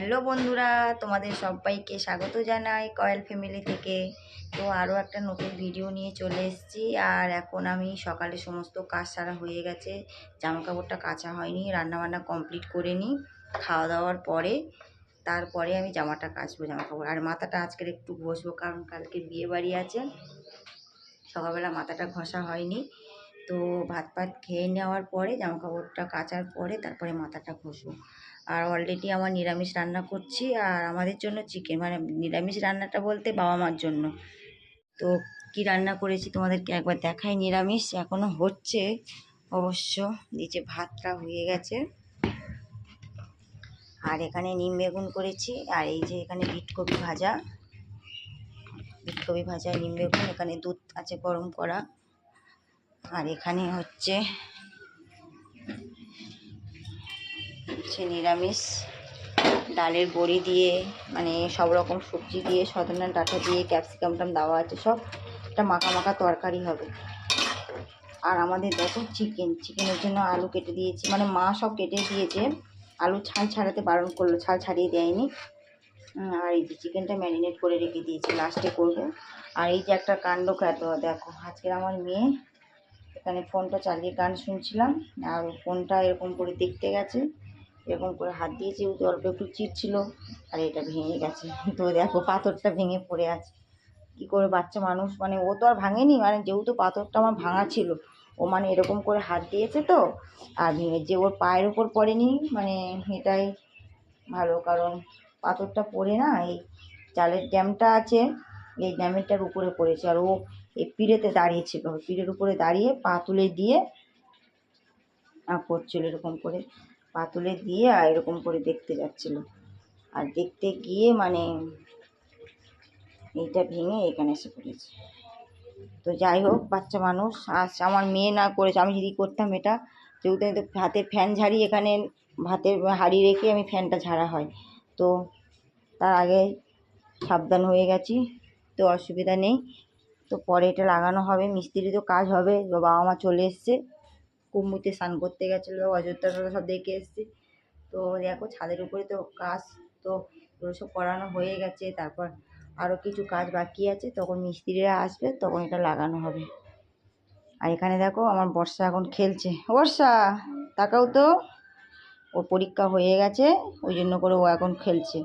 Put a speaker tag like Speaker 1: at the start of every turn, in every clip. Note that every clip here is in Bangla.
Speaker 1: হ্যালো বন্ধুরা, তোমাদের সবাইকে স্বাগত জানাই কয়েল ফ্যামিলি থেকে। তো আরও একটা নতুন ভিডিও নিয়ে চলে এসেছি। আর এখন আমি সকালে সমস্ত কাজ সারা হয়ে গেছে। জামা কাপড়টা কাচা হয়নি, রান্নাবান্না কমপ্লিট করে নিই খাওয়া দাওয়ার পরে। তারপরে আমি জামাটা কাচবো জামা কাপড় আর মাথাটা আজকের একটু ঘষবো, কারণ কালকে বিয়ে বাড়ি আছে। সকালবেলা মাথাটা ঘষা হয়নি। তো ভাত ফাত খেয়ে নেওয়ার পরে জামা কাপড়টা কাচার পরে তারপরে মাথাটা ঘষবো। আর অলরেডি আমার নিরামিষ রান্না করছি আর আমাদের জন্য চিকেন মানে নিরামিষ রান্নাটা বলতে বাবা মার জন্য। তো কি রান্না করেছি তোমাদেরকে একবার দেখাই, নিরামিষ এখনও হচ্ছে অবশ্য, নিচে ভাতটা হয়ে গেছে। আর এখানে নিম বেগুন করেছি, আর এই যে এখানে বিটকপি ভাজা। বিটকপি ভাজা, নিম বেগুন, এখানে দুধ আছে গরম করা। আর এখানে হচ্ছে হচ্ছে নিরামিষ। ডালের বড়ি দিয়ে মানে সব রকম সবজি দিয়ে, সজনা ডাঁটা দিয়ে ক্যাপসিকামটাম দেওয়া আছে, সব একটা মাখা মাখা তরকারি হবে। আর আমাদের দেখো চিকেন। চিকেনের জন্য আলু কেটে দিয়েছি। মানে মা সব কেটে দিয়েছে। আলু ছাল ছাড়াতে বারণ করল, ছাল ছাড়িয়ে দেয়নি। আর এই যে চিকেনটা ম্যারিনেট করে রেখে দিয়েছি, লাস্টে করব। আর এই যে একটা কাণ্ড খ্যাত, দেখো, আজকের আমার মেয়ে এখানে ফোনটা চালিয়ে গান শুনছিলাম, আর ফোনটা এরকম করে দেখতে গেছে। এরকম করে হাত দিয়েছে অল্প একটু চিটছিল আর এটা ভেঙে গেছে। তো দেখো পাথরটা ভেঙে পড়ে আছে। কী করে বাচ্চা মানুষ মানে ও তো আর ভাঙেনি মানে যেহেতু পাথরটা আমার ভাঙা ছিল, ও মানে এরকম করে হাত দিয়েছে তো, আর ভেঙে যে ওর পায়ের উপর পড়েনি মানে এটাই ভালো, কারণ পাথরটা পড়ে না, এই চালের ড্যামটা আছে, এই ড্যামেরটার উপরে পড়েছে, আর ও এই পিড়েতে দাঁড়িয়েছিল। পিড়ের উপরে দাঁড়িয়ে পা তুলে দিয়ে আর করছিল এরকম করে। পা তুলে দিয়ে আর এরকম করে দেখতে যাচ্ছিল। আর দেখতে গিয়ে মানে এইটা ভেঙে এখানে এসে পড়েছে। তো যাই হোক, বাচ্চা মানুষ, আজ আমার মেয়ে না করেছে, আমি যদি করতাম এটা, যেহেতু আমি তো হাতের ফ্যান ঝাড়ি এখানে ভাতের হাঁড়ি রেখে আমি ফ্যানটা ঝাড়া হয়। তো তার আগে সাবধান হয়ে গেছি, তো অসুবিধা নেই। তো পরে এটা লাগানো হবে মিস্ত্রি তো কাজ হবে বাবা মা চলে এসছে। কুম্ভতে স্নান করতে গেছিল অযোধ্যা সব দেখে এসছে। তো দেখো ছাদের উপরে তো কাজ তো এগুলো সব করানো হয়ে গেছে। তারপর আরও কিছু কাজ বাকি আছে, তখন মিস্ত্রিরা আসবে, তখন এটা লাগানো হবে। আর এখানে দেখো আমার বর্ষা এখন খেলছে। বর্ষা, তাকাও তো। ওর পরীক্ষা হয়ে গেছে, ওই জন্য করে ও এখন খেলছে।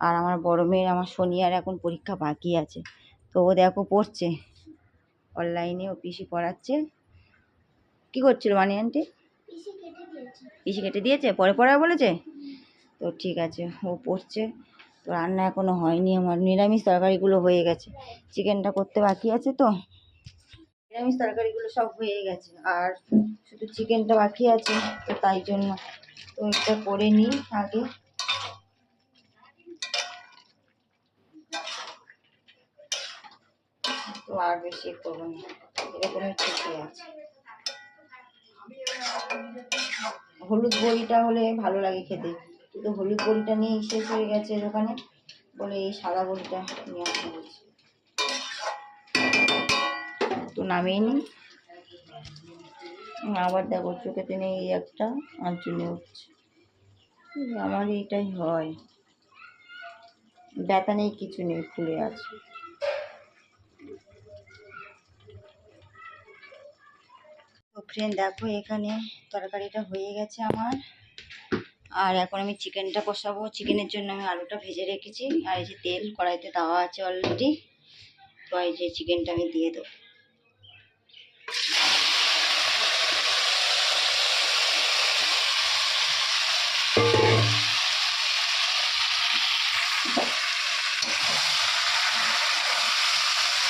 Speaker 1: আর আমার বড় মেয়ের, আমার সোনিয়ার এখন পরীক্ষা বাকি আছে। তো ও দেখো পড়ছে। অনলাইনে ও পিসি পড়াচ্ছে। কী করছিল মানি আন্টি? পিসি কেটে দিয়েছে। পরে পড়ায় বলেছে? তো ঠিক আছে ও পড়ছে তো রান্না এখনও হয়নি আমার। নিরামিষ তরকারিগুলো হয়ে গেছে। চিকেনটা করতে বাকি আছে তো? নিরামিষ তরকারিগুলো সব হয়ে গেছে। আর শুধু চিকেনটা বাকি আছে তো তাই জন্য। তো এটা করে নিই আগে। তো আর বেশি করব না। এরকমই ঠিকই আছে হলুদ বড়িটা হলে ভালো লাগে খেতে। কিন্তু হলুদ বড়িটা নিয়ে শেষ হয়ে গেছে দোকানে, বলে এই সাদা বড়িটা নিয়ে আসতে বলছি। তো নামিয়ে নিই। আবার দেখো চোখেতে নেই এই একটা আর চলে উঠছে। আমার এইটাই হয়। ব্যথা নেই, কিছু নেই, ফুলে আছে। তো ফ্রেন্ড দেখো এখানে তরকারিটা হয়ে গেছে আমার। আর এখন আমি চিকেনটা কষাবো। চিকেনের জন্য আমি আলুটা ভেজে রেখেছি। আর এই যে তেল, কড়াইতে দেওয়া আছে অলরেডি তো এই যে চিকেনটা আমি দিয়ে দেবো।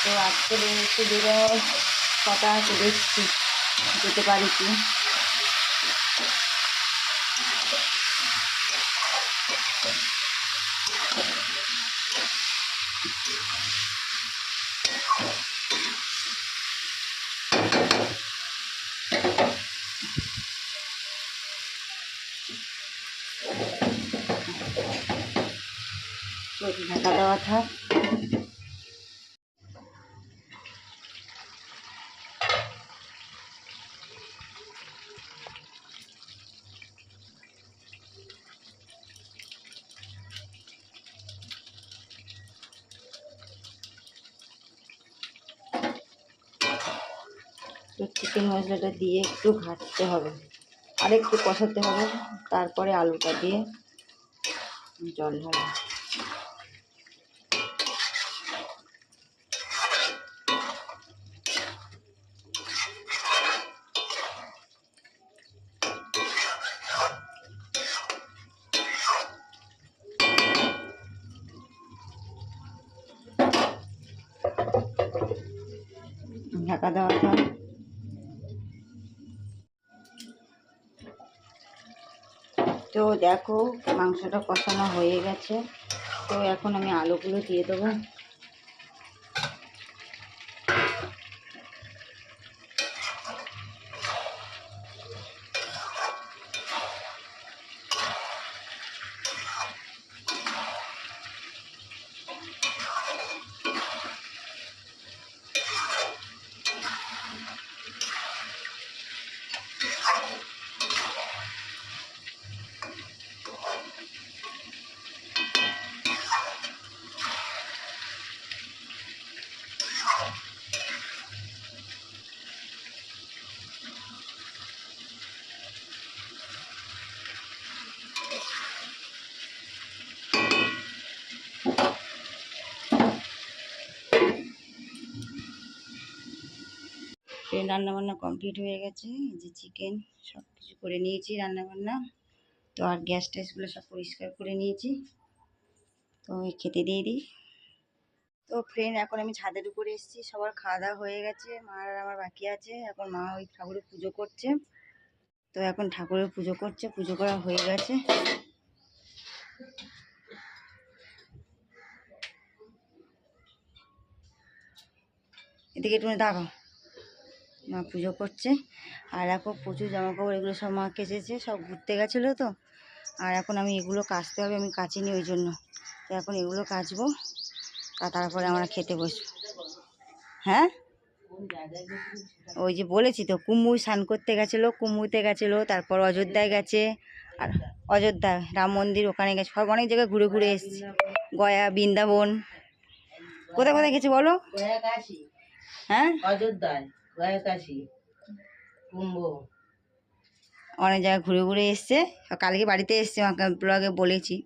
Speaker 1: তো আজকে একটু বেরোনোর কথা আছে দেখছি। যেতে পারি কি? ঢাকা দেওয়া থাক। তো চিকেন মশলাটা দিয়ে একটু ঘাটতে হবে। আর একটু কষাতে হবে, তারপরে আলুটা দিয়ে জল ঢালবো ঢাকা দেওয়াটা তো দেখো মাংসটা কষানো হয়ে গেছে। তো এখন আমি আলুগুলো দিয়ে দেবো। রান্নাবান্না কমপ্লিট হয়ে গেছে। যে চিকেন সব কিছু করে নিয়েছি রান্নাবান্না। তো আর গ্যাস ট্যাসগুলো সব পরিষ্কার করে নিয়েছি। তো খেতে দিয়ে দিই। তো ফ্রেন্ড এখন আমি ছাদের উপরে এসেছি। সবার খাওয়া দাওয়া হয়ে গেছে। মা আর আমার বাকি আছে। এখন মা ওই ঠাকুরের পুজো করছে। তো এখন ঠাকুরের পুজো করছে। পুজো করা হয়ে গেছে। এদিকে একটু দাঁড়াও। মা পুজো করছে। আর এখন প্রচুর জামা কাপড় এগুলো সব মা কেচেছে, সব ঘুরতে গেছিল তো। আর এখন আমি এগুলো কাচতে হবে, আমি কাচিনি ওই জন্য। তো এখন এগুলো কাচবো তারপরে আমরা খেতে বসবো। হ্যাঁ? ওই যে বলেছি তো, কুম্মুই স্নান করতে গেছিল, কুম্মুতে গেছিল, তারপর অযোধ্যায় গেছে, আর অযোধ্যা রাম মন্দির ওখানে গেছে, সব অনেক জায়গায় ঘুরে ঘুরে এসেছি। গয়া, বৃন্দাবন। কোথায় কোথায় গেছে বলো? হ্যাঁ?
Speaker 2: অযোধ্যায়।
Speaker 1: অনেক জায়গায় ঘুরে ঘুরে এসছে। কালকে বাড়িতে এসছে ব্লগে বলেছি।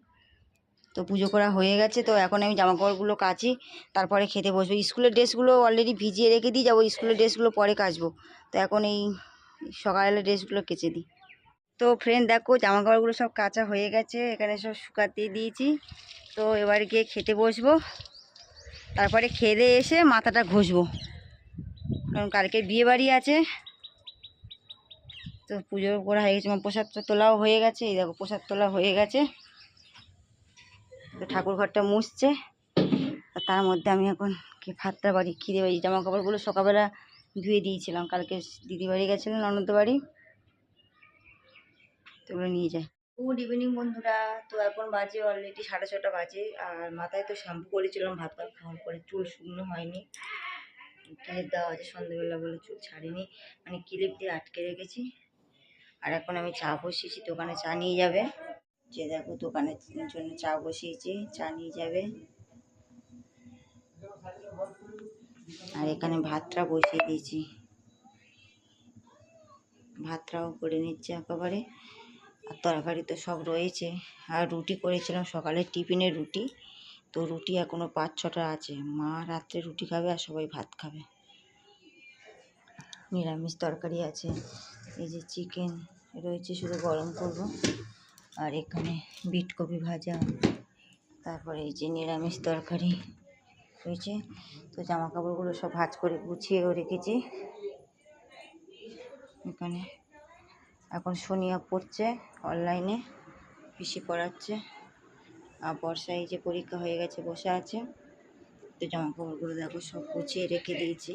Speaker 1: তো পুজো করা হয়ে গেছে, তো এখন আমি জামা কাপড়গুলো কাচি, তারপরে খেতে বসবো। স্কুলের ড্রেসগুলো অলরেডি ভিজিয়ে রেখে দিই, যাব স্কুলের ড্রেসগুলো পরে কাচবো। তো এখন এই সকালে ড্রেসগুলো কেচে দিই। তো ফ্রেন্ড দেখো জামা কাপড়গুলো সব কাচা হয়ে গেছে, এখানে সব শুকাতে দিয়েছি। তো এবার গিয়ে খেতে বসবো। তারপরে খেয়ে এসে মাথাটা ঘষবো। কারণ কালকে বিয়ে বাড়ি আছে। তো পুজো করা হয়ে গেছে আমার প্রসাদ তোলাও হয়ে গেছে, এই দেখো প্রসাদ তোলা হয়ে গেছে। তো ঠাকুর ঘরটা মুছছে তার মধ্যে আমি এখন কি ভাতটা বাড়ি, খিদে বাড়ি জামা কাপড়গুলো সকালবেলা ধুয়ে দিয়েছিলাম, কালকে দিদি বাড়ি গেছিলেন ননদ বাড়ি তো ওগুলো নিয়ে যায় গুড ইভিনিং বন্ধুরা, তো এখন বাজে অলরেডি সাড়ে ছটা বাজে, আর মাথায় তো শ্যাম্পু করেছিলাম ভাত ভাত খাওয়ার পরে চুল শুকনো হয়নি। ক্লিপ দেওয়া আছে সন্ধ্যেবেলা বলে চুল ছাড়িনি। মানে ক্লিপ দিয়ে আটকে রেখেছি। আর এখন আমি চা বসিয়েছি, দোকানে চা নিয়ে যাবে। যে দেখো দোকানের জন্য চা বসিয়েছি, চা নিয়ে যাবে। আর এখানে ভাতটা বসিয়ে দিয়েছি। ভাতটাও করে নিচ্ছে একেবারে। আর তরকারি তো সব রয়েছে। আর রুটি করেছিলাম সকালে টিফিনে রুটি। তো রুটি এখনও পাঁচ ছটা আছে। মা রাত্রে রুটি খাবে আর সবাই ভাত খাবে। নিরামিষ তরকারি আছে। এই যে চিকেন, রয়েছে শুধু গরম করব। আর এখানে বিট কপি ভাজা, তারপরে এই যে নিরামিষ তরকারি রয়েছে। তো জামা কাপড়গুলো সব ভাজ করে গুছিয়েও রেখেছি। এখানে এখন সোনিয়া পড়ছে অনলাইনে পিসি পড়াচ্ছে। আর বর্ষা এই যে পরীক্ষা হয়ে গেছে, বসে আছে। তো জামা কাপড়গুলো দেখো সব গুছিয়ে রেখে দিয়েছি।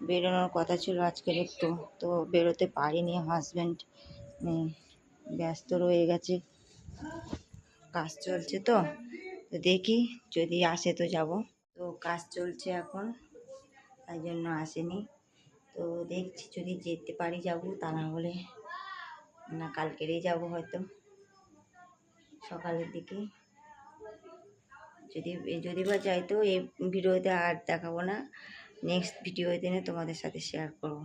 Speaker 1: বেরোনোর কথা ছিল আজকের একটু তো বেরোতে পারিনি হাজব্যান্ড ব্যস্ত রয়ে গেছে। কাজ চলছে তো তো দেখি যদি আসে তো যাব। তো কাজ চলছে এখন, তাই জন্য আসেনি। তো দেখছি যদি যেতে পারি যাব, তা না হলে না কালকেরই যাব হয়তো। সকালের দিকে। যদি যদি বা যাই তো এই ভিডিওতে আর দেখাবো না নেক্সট ভিডিও দিনে তোমাদের সাথে শেয়ার করব।